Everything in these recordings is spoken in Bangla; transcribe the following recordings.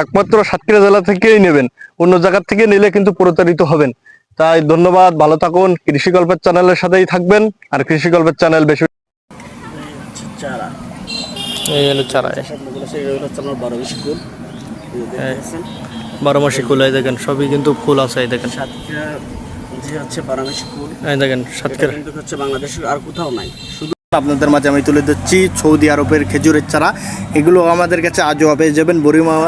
একমাত্র সাতক্ষীরা জেলা থেকেই নেবেন। অন্য জায়গার থেকে নিলে কিন্তু প্রতারিত হবেন। তাই ধন্যবাদ ভালো থাকুন কৃষি গল্পের চ্যানেলের সাথেই থাকবেন আর কৃষি গল্পের চ্যানেল বেশি চারা এই হলো চারা। বারো বিশ ফুল বারো মাসি ফুল এই দেখেন সবই কিন্তু ফুল আছে এই দেখেন। সাতক্ষীরা যে হচ্ছে বারামেশি ফুল এই দেখেন সাতক্ষীরা। কিন্তু হচ্ছে বাংলাদেশের আর কোথাও নাই। শুধু আপনাদের মাঝে আমি তুলে দিচ্ছি সৌদি আরবের খেজুরের চারা। এগুলো আমাদের কাছে আজও পেয়ে যাবেন আহ,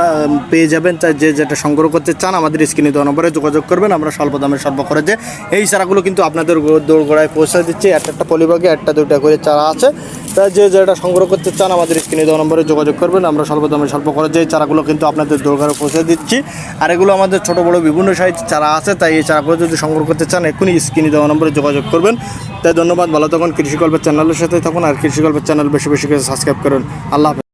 পেয়ে যাবেন। তাই যে যেটা সংগ্রহ করতে চান আমাদের স্ক্রিনে দেওয়া নম্বরে যোগাযোগ করবেন। আমরা স্বল্প দামে স্বল্প খরচে এই চারাগুলো কিন্তু আপনাদের দোরগোড়ায় পৌঁছে দিচ্ছি। একটা একটা পলিবাগে একটা দুটা করে চারা আছে। তাই যে যেটা সংগ্রহ করতে চান আমাদের স্ক্রিনে দেওয়া নম্বরে যোগাযোগ করবেন। আমরা স্বল্প দামে স্বল্প খরচে এই চারাগুলো কিন্তু আপনাদের দোরগোড়ায় পৌঁছে দিচ্ছি। আর এগুলো আমাদের ছোট বড় বিভিন্ন সাইজ চারা আছে। তাই এই চারাগুলো যদি সংগ্রহ করতে চান এক্ষুনি স্ক্রিনে দেওয়া নম্বরে যোগাযোগ করবেন। তাই ধন্যবাদ। ভালো তখন কৃষিকল্পের চ্যানেলের সাথে থাকুন আর কৃষি গল্পের চ্যানেল বেশি বেশি করে সাবস্ক্রাইব করুন আল্লাহ।